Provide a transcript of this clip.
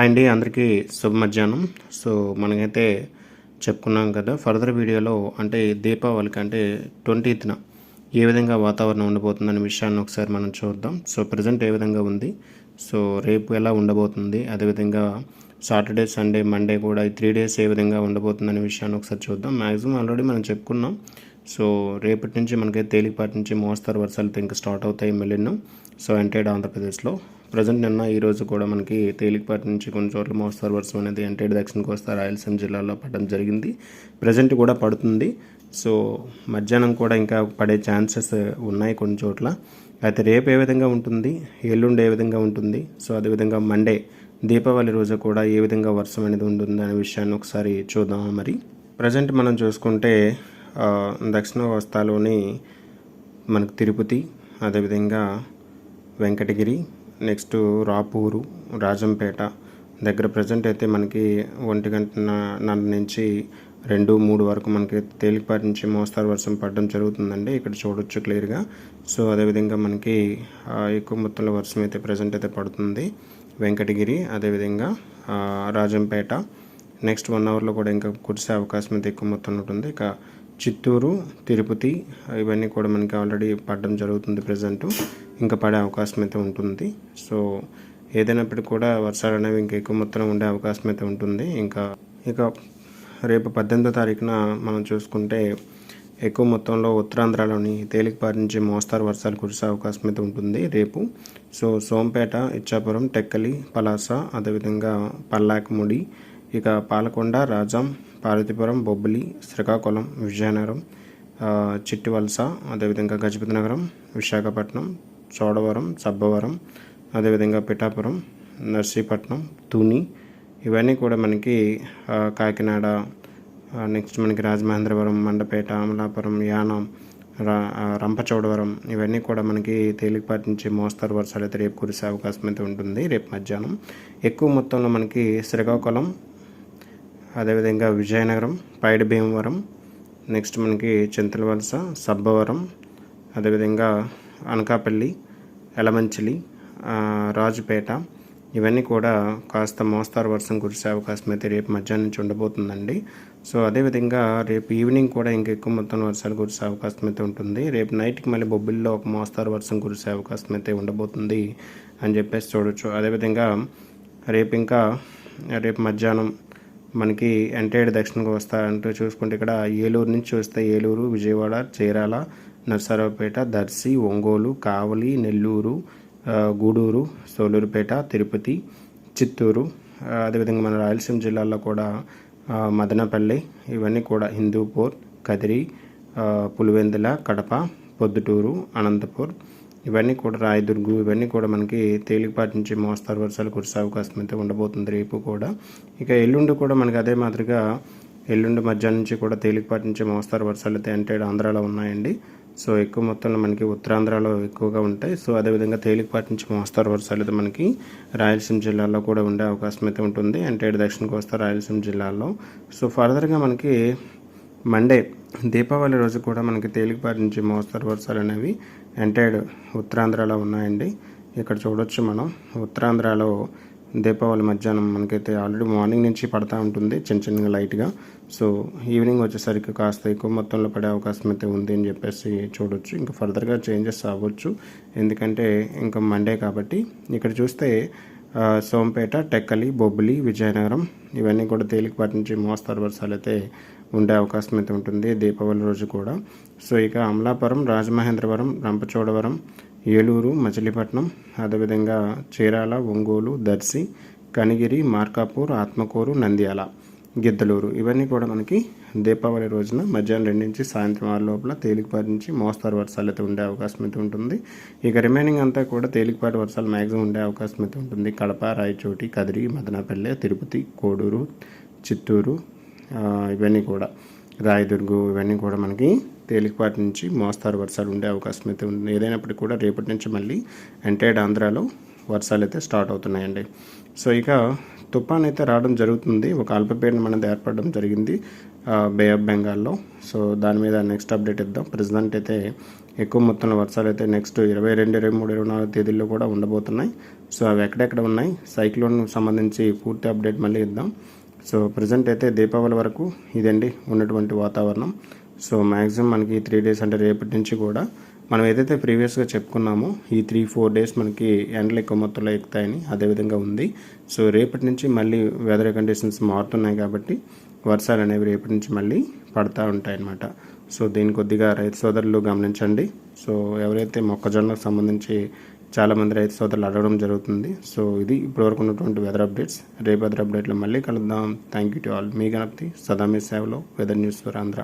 అండి అందరికీ శుభ మధ్యాహ్నం సో మనకైతే చెప్పుకున్నాం కదా ఫర్దర్ వీడియోలో అంటే దీపావళికి అంటే ట్వంటీత్న ఏ విధంగా వాతావరణం ఉండబోతుందనే విషయాన్ని ఒకసారి మనం చూద్దాం. సో ప్రజెంట్ ఏ విధంగా ఉంది? సో రేపు ఎలా ఉండబోతుంది? అదేవిధంగా సాటర్డే సండే మండే కూడా ఈ త్రీ డేస్ ఏ విధంగా ఉండబోతుందనే విషయాన్ని ఒకసారి చూద్దాం. మ్యాక్సిమం ఆల్రెడీ మనం చెప్పుకున్నాం. సో రేపటి నుంచి మనకైతే తేలికపాటి నుంచి మోస్తారు వర్షాలు ఇంకా స్టార్ట్ అవుతాయి మెల్లిన్ను. సో ఎంటైడ్ ఆంధ్రప్రదేశ్లో. ప్రజెంట్ నిన్న ఈరోజు కూడా మనకి తేలికపాటి నుంచి కొన్ని చోట్ల మోస్తారు వర్షం అనేది అంటే దక్షిణ కోస్తా రాయలసీమ జిల్లాలో పడడం జరిగింది. ప్రజెంట్ కూడా పడుతుంది. సో మధ్యాహ్నం కూడా ఇంకా పడే ఛాన్సెస్ ఉన్నాయి కొన్ని చోట్ల. అయితే రేపు ఏ విధంగా ఉంటుంది? ఎల్లుండి ఏ విధంగా ఉంటుంది? సో అదేవిధంగా మండే దీపావళి రోజు కూడా ఏ విధంగా వర్షం అనేది ఉంటుంది అనే విషయాన్ని ఒకసారి చూద్దాం మరి? ప్రజెంట్ మనం చూసుకుంటే దక్షిణ కోస్తాలోని మనకు తిరుపతి అదేవిధంగా వెంకటగిరి నెక్స్ట్ రాపూరు రాజంపేట దగ్గర ప్రజెంట్ అయితే మనకి ఒంటి గంట నర నుంచి రెండు మూడు వరకు మనకి తేలికపాటి నుంచి మోస్తారు వర్షం పడడం జరుగుతుందండి. ఇక్కడ చూడొచ్చు క్లియర్గా. సో అదేవిధంగా మనకి ఎక్కువ మొత్తంలో వర్షం అయితే ప్రజెంట్ అయితే పడుతుంది. వెంకటగిరి అదేవిధంగా రాజంపేట. నెక్స్ట్ వన్ అవర్లో కూడా ఇంకా కురిసే అవకాశం అయితే ఎక్కువ మొత్తంలో ఉంటుంది. ఇక చిత్తూరు తిరుపతి ఇవన్నీ కూడా మనకి ఆల్రెడీ పడడం జరుగుతుంది ప్రజెంట్ ఇంకా పడే అవకాశం అయితే ఉంటుంది. సో ఏదైనప్పటికీ కూడా వర్షాలు అనేవి ఇంకా ఎక్కువ మొత్తంలో ఉండే అవకాశం అయితే ఉంటుంది. ఇంకా ఇక రేపు పద్దెనిమిదో తారీఖున మనం చూసుకుంటే ఎక్కువ మొత్తంలో ఉత్తరాంధ్రలోని తేలికపాటి నుంచి మోస్తారు వర్షాలు కురిసే అవకాశం అయితే ఉంటుంది రేపు. సో సోంపేట ఇచ్చాపురం టెక్కలి పలాస అదేవిధంగా పల్లాకముడి ఇక పాలకొండ రాజాం పార్వతీపురం బొబ్బిలి శ్రీకాకుళం విజయనగరం చిట్టివలస అదేవిధంగా గజపతి నగరం విశాఖపట్నం చోడవరం సబ్బవరం అదేవిధంగా పిఠాపురం నర్సీపట్నం తుని. ఇవన్నీ కూడా మనకి కాకినాడ నెక్స్ట్ మనకి రాజమహేంద్రవరం మండపేట అమలాపురం యానం రా రంపచోడవరం ఇవన్నీ కూడా మనకి తేలికపాటి నుంచి మోస్తరు వర్షాలు అయితే రేపు కురిసే అవకాశం అయితే ఉంటుంది. రేపు మధ్యాహ్నం ఎక్కువ మొత్తంలో మనకి శ్రీకాకుళం అదేవిధంగా విజయనగరం పైడి భీమవరం నెక్స్ట్ మనకి చింతలవలస సబ్బవరం అదేవిధంగా అనకాపల్లి ఎలమంచిలి రాజుపేట ఇవన్నీ కూడా కాస్త మోస్తారు వర్షం కురిసే అవకాశం అయితే రేపు మధ్యాహ్నం నుంచి ఉండబోతుందండి. సో అదేవిధంగా రేపు ఈవినింగ్ కూడా ఇంకా ఎక్కువ మొత్తం వర్షాలు కురిసే అవకాశం అయితే ఉంటుంది. రేపు నైట్కి మళ్ళీ బొబ్బిల్లో ఒక మోస్తారు వర్షం కురిసే అవకాశం అయితే ఉండబోతుంది అని చెప్పేసి చూడొచ్చు. అదేవిధంగా రేపు ఇంకా రేపు మధ్యాహ్నం మనకి ఎంటైడ్ దక్షిణకు వస్తారంటూ చూసుకుంటే ఇక్కడ ఏలూరు నుంచి చూస్తే ఏలూరు విజయవాడ చీరాల నర్సరావుపేట దర్శి ఒంగోలు కావలి నెల్లూరు గూడూరు సోలూరుపేట తిరుపతి చిత్తూరు అదేవిధంగా మన రాయలసీమ జిల్లాలో కూడా మదనపల్లి ఇవన్నీ కూడా హిందూపూర్ కదిరి పులివెందుల కడప పొద్దుటూరు అనంతపూర్ ఇవన్నీ కూడా రాయదుర్గు ఇవన్నీ కూడా మనకి తేలికపాటి నుంచి మోస్తారు వర్షాలు కురిసే అవకాశం అయితే ఉండబోతుంది రేపు కూడా. ఇక ఎల్లుండి కూడా మనకి అదే మాదిరిగా ఎల్లుండి మధ్యాహ్నం నుంచి కూడా తేలికపాటి నుంచి మోస్తారు వర్షాలు అయితే అంటే ఆంధ్రాలో ఉన్నాయండి. సో ఎక్కువ మొత్తంలో మనకి ఉత్తరాంధ్రలో ఎక్కువగా ఉంటాయి. సో అదేవిధంగా తేలికపాటి నుంచి మోస్తారు వర్షాలు అయితే మనకి రాయలసీమ జిల్లాలో కూడా ఉండే అవకాశం అయితే ఉంటుంది. అంటే దక్షిణ కోస్తా రాయలసీమ జిల్లాలో. సో ఫర్దర్గా మనకి మండే దీపావళి రోజు కూడా మనకి తేలికపాటి నుంచి మోస్తరు వర్షాలు అనేవి ఎంటైడ్ ఉత్తరాంధ్రలో ఉన్నాయండి. ఇక్కడ చూడొచ్చు మనం. ఉత్తరాంధ్రలో దీపావళి మధ్యాహ్నం మనకైతే ఆల్రెడీ మార్నింగ్ నుంచి పడతా ఉంటుంది చిన్న చిన్నగా లైట్గా సో ఈవినింగ్ వచ్చేసరికి కాస్త ఎక్కువ మొత్తంలో పడే అవకాశం అయితే ఉంది అని చెప్పేసి చూడొచ్చు. ఇంకా ఫర్దర్గా చేంజెస్ అవ్వచ్చు. ఎందుకంటే ఇంకా మండే కాబట్టి ఇక్కడ చూస్తే సోంపేట టెక్కలి బొబ్బిలి విజయనగరం ఇవన్నీ కూడా తేలికపాటి నుంచి మోస్తారు. వర్షాలు అయితే ఉండే అవకాశం అయితే ఉంటుంది. దీపావళి రోజు కూడా. సో ఇక అమలాపురం రాజమహేంద్రవరం రంపచోడవరం ఏలూరు మచిలీపట్నం అదేవిధంగా చీరాల ఒంగోలు దర్శి కనిగిరి మార్కాపూర్ ఆత్మకూరు నంద్యాల. గిద్దలూరు. ఇవన్నీ కూడా మనకి దీపావళి రోజున మధ్యాహ్నం రెండు నుంచి సాయంత్రం ఆరు లోపల తేలికపాటి నుంచి మోస్తారు వర్షాలు అయితే ఉండే అవకాశం అయితే ఉంటుంది. ఇక రిమైనింగ్ అంతా కూడా తేలికపాటి వర్షాలు మ్యాక్సిమం ఉండే అవకాశం అయితే ఉంటుంది. కడప రాయచోటి కదిరి మదనపల్లె తిరుపతి కోడూరు చిత్తూరు ఇవన్నీ కూడా రాయదుర్గు ఇవన్నీ కూడా మనకి తేలికపాటి నుంచి మోస్తారు వర్షాలు ఉండే అవకాశం అయితే ఉంది. ఏదైనప్పటికీ కూడా రేపటి నుంచి మళ్ళీ ఎంటైర్డ్ ఆంధ్రాలో వర్షాలు అయితే స్టార్ట్ అవుతున్నాయండి. సో ఇక తుఫాన్ అయితే రావడం జరుగుతుంది. ఒక అల్పపీడనం అనేది ఏర్పడడం జరిగింది బే ఆఫ్ బెంగాల్లో. సో దాని మీద నెక్స్ట్ అప్డేట్ ఇద్దాం. ప్రజెంట్ అయితే ఎక్కువ మొత్తంలో వర్షాలు అయితే నెక్స్ట్ ఇరవై రెండు ఇరవై మూడు ఇరవై నాలుగు తేదీల్లో కూడా ఉండబోతున్నాయి. సో అవి ఎక్కడెక్కడ ఉన్నాయి? సైక్లోన్ సంబంధించి పూర్తి అప్డేట్ మళ్ళీ ఇద్దాం. సో ప్రజెంట్ అయితే దీపావళి వరకు ఇదండి ఉన్నటువంటి వాతావరణం. సో మ్యాక్సిమం మనకి త్రీ డేస్ అంటే రేపటి నుంచి కూడా మనం ఏదైతే ప్రీవియస్గా చెప్పుకున్నామో ఈ త్రీ ఫోర్ డేస్ మనకి ఎండలు ఎక్కువ మొత్తంలో ఎక్కుతాయని అదేవిధంగా ఉంది. సో రేపటి నుంచి మళ్ళీ వెదర్ కండిషన్స్ మారుతున్నాయి కాబట్టి వర్షాలు అనేవి రేపటి నుంచి మళ్ళీ పడతా ఉంటాయన్నమాట. సో దీని కొద్దిగా రైతు సోదరులు గమనించండి. సో ఎవరైతే మొక్కజొన్నకు సంబంధించి చాలామంది రైతు సోదరులు అడగడం జరుగుతుంది. సో ఇది ఇప్పటివరకు ఉన్నటువంటి వెదర్ అప్డేట్స్ రేపు వెదర్ అప్డేట్లో మళ్ళీ కలుద్దాం. థ్యాంక్ యూ టు ఆల్ మీ గణపతి సదా మీ సేవలో వెదర్ న్యూస్ ఫర్ ఆంధ్ర